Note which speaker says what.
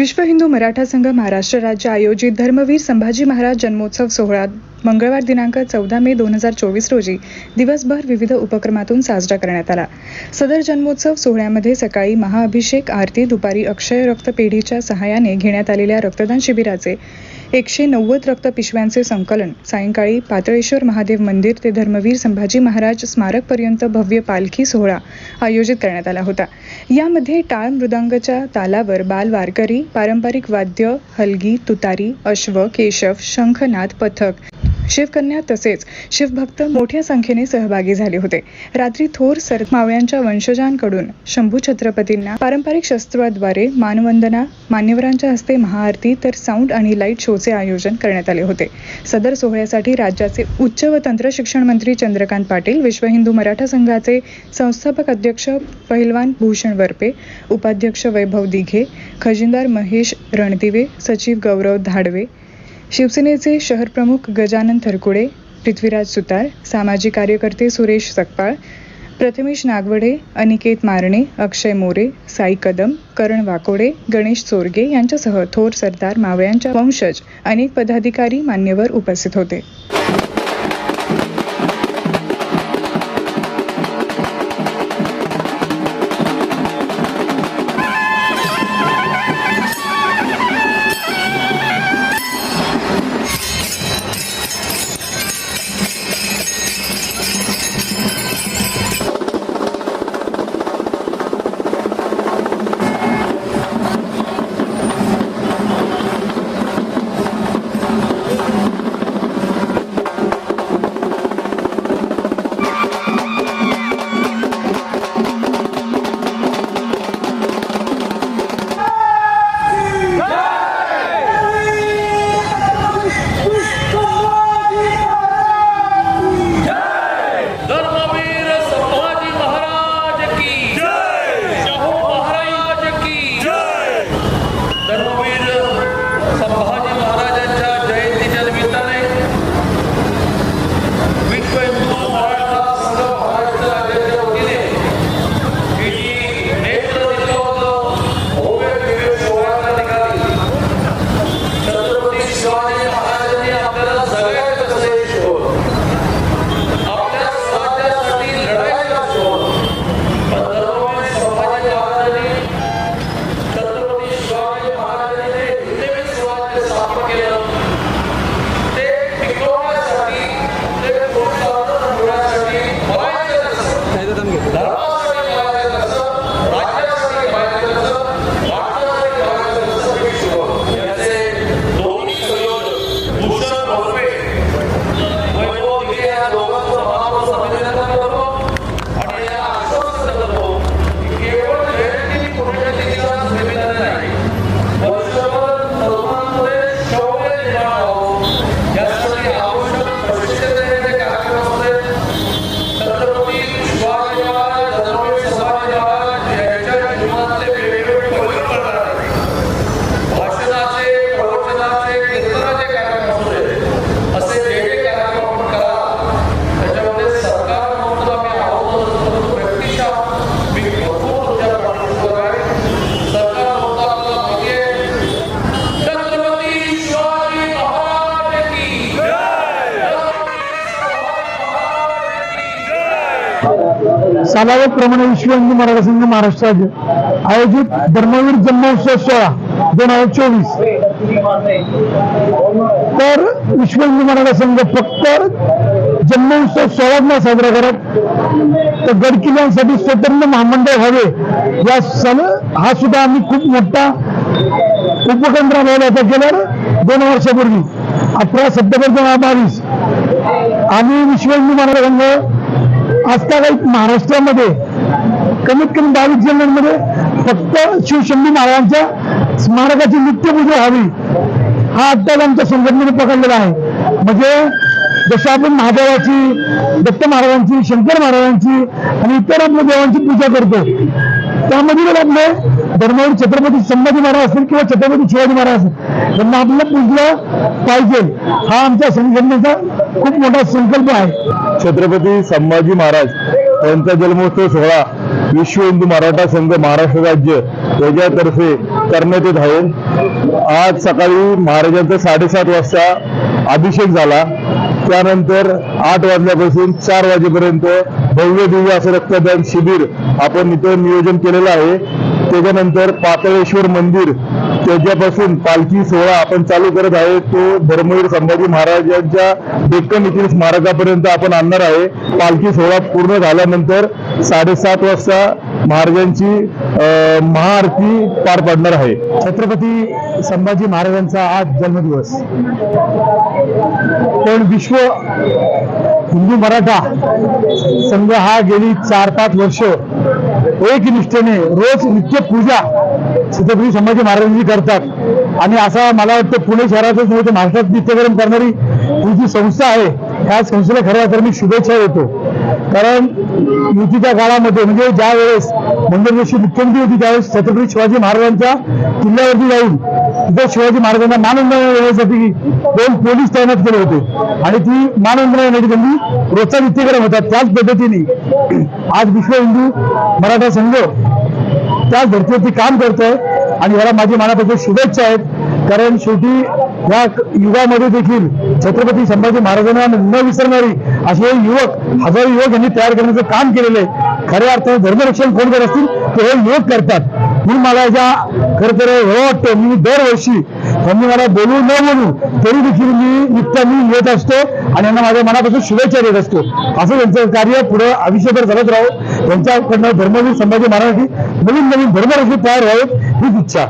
Speaker 1: विश्व हिंदू मराठा संघ महाराष्ट्र राज्य आयोजित धर्मवीर संभाजी महाराज जन्मोत्सव सोहळा मंगळवार दिनांक चौदा मे दोन हजार चोवीस रोजी दिवसभर विविध उपक्रमातून साजरा करण्यात आला. सदर जन्मोत्सव सोहळ्यामध्ये सकाळी महाअभिषेक आरती दुपारी अक्षय रक्तपेढीच्या सहाय्याने घेण्यात आलेल्या रक्तदान शिबिराचे एकशे नव्वद रक्त पिशव्यांचे संकलन. सायंकाळी पातळेश्वर महादेव मंदिर ते धर्मवीर संभाजी महाराज स्मारकपर्यंत भव्य पालखी सोहळा आयोजित करण्यात आला होता. यामध्ये टाळ मृदंगच्या तालावर बाल वारकरी पारंपरिक वाद्य हलगी तुतारी अश्व केशव शंखनाद पथक शिवकन्या तसेच शिवभक्त मोठ्या संख्येने सहभागी झाले होते. रात्री थोर सर मावळ्यांच्या वंशजांकडून शंभू छत्रपतींना पारंपरिक शस्त्राद्वारे मानवंदना मान्यवरांच्या हस्ते महाआरती तर साऊंड आणि लाइट शोचे आयोजन करण्यात आले होते. सदर सोहळ्यासाठी राज्याचे उच्च व तंत्र शिक्षण मंत्री चंद्रकांत पाटील विश्व हिंदू मराठा संघाचे संस्थापक अध्यक्ष पहिलवान भूषण वरपे उपाध्यक्ष वैभव दिघे खजिनदार महेश रणदिवे सचिव गौरव धाडवे शिवसेनेचे शहरप्रमुख गजानन थरकुडे पृथ्वीराज सुतार सामाजिक कार्यकर्ते सुरेश सकपाळ प्रथमेश नागवडे अनिकेत मारणे अक्षय मोरे साई कदम करण वाकोडे गणेश चोरगे यांच्यासह थोर सरदार मावळ्यांच्या वंशज अनेक पदाधिकारी मान्यवर उपस्थित होते.
Speaker 2: Sabah
Speaker 3: सालावतप्रमाणे विश्व हिंदू मराठा संघ महाराष्ट्र राज्य आयोजित धर्मवीर जन्मोत्सव सोहळा दोन हजार चोवीस. तर विश्व हिंदू मराठा संघ फक्त जन्मोत्सव सोहळा साजरा करत. तर गड किल्ल्यांसाठी स्वतंत्र महामंडळ व्हावे या सन हा सुद्धा आम्ही खूप मोठा उपक्रम राबवला होता गेल्या दोन वर्षापूर्वी अठरा सप्टेंबर दोन हजार बावीस. आम्ही विश्व हिंदू मराठा संघ आजतागायत महाराष्ट्रामध्ये कमीत कमी बावीस जिल्ह्यांमध्ये फक्त शिवशंभू महाराजांच्या स्मारकाची नित्यपूजा व्हावी हा अड्डाल आमच्या संघटनेने पकडलेला आहे. म्हणजे जसं आपण महादेवाची दत्त महाराजांची शंकर महाराजांची आणि इतर आपल्या देवांची पूजा करतो. त्यामध्ये जर आपले धर्मवीर छत्रपती संभाजी महाराज असतील किंवा छत्रपती शिवाजी महाराज असतील त्यांना आपल्याला पूजलं पाहिजे. हा आमच्या संघटनेचा खूप मोठा संकल्प आहे.
Speaker 4: छत्रपती संभाजी महाराज यांचा जन्मोत्सव सोहळा
Speaker 3: विश्व हिंदू मराठा संघ महाराष्ट्र राज्य याच्यातर्फे करण्यात येत आहे. आज सकाळी महाराजांचा साडेसात वाजता अभिषेक झाला. त्यानंतर आठ वाजल्यापासून चार वाजेपर्यंत भव्य दिव्य असं रक्तदान शिबिर आपण इथं नियोजन केलेलं आहे. त्याच्यानंतर पातळेश्वर मंदिर त्याच्यापासून पालखी सोहळा आपण चालू करत आहे. तो धर्मवीर संभाजी महाराजांच्या डेक्कन येथील स्मारकापर्यंत आपण आणणार आहे. पालखी सोहळा पूर्ण झाल्यानंतर साडेसात वाजता महाराजांची अं, महाआरती पार पडणार आहे. छत्रपती संभाजी महाराजांचा आज जन्मदिवस. पण विश्व हिंदू मराठा संघ हा गेली चार पाच वर्ष एक निष्ठेने रोज नित्य पूजा छत्रपती संभाजी महाराजांची करतात. आणि असा मला वाटतं पुणे शहरातच नव्हे तर महाराष्ट्रात नित्यकरण करणारी ही जी संस्था आहे ह्या संस्थेला खऱ्या तर मी शुभेच्छा देतो. कारण युतीच्या काळामध्ये म्हणजे ज्या वेळेस मंगल मुख्यमंत्री होती त्यावेळेस छत्रपती शिवाजी महाराजांच्या किल्ल्यावरती जाऊन तिथे शिवाजी महाराजांना मानवंदना देण्यासाठी दोन पोलीस तैनात केले होते. आणि ती मानवंदना देण्याची त्यांनी रोजचा नित्यक्रम होता त्याच पद्धतीने आज विश्व हिंदू मराठा संघ त्याच धर्तीवरती काम करतोय. आणि याला माझी मनापासून शुभेच्छा आहेत. कारण शेवटी या युगामध्ये देखील छत्रपती संभाजी महाराजांना न विसरणारी असे हे युवक हजारो युवक यांनी तयार करण्याचं काम केलेलं आहे. खऱ्या अर्थाने धर्मरक्षण कोण करत असतील ते हे युवक करतात. मी मला याच्या खरं तर हे वाटतं. मी दरवर्षी त्यांनी मला बोलू न बोलू तरी देखील मी नित्याने येत असतो आणि यांना माझ्या मनापासून शुभेच्छा देत असतो. असं त्यांचं कार्य पुढे आयुष्यभर चालत राहो. त्यांच्याकडनं धर्मवीर संभाजी महाराजांची नवीन नवीन धर्मरक्षी तयार व्हावेत हीच इच्छा.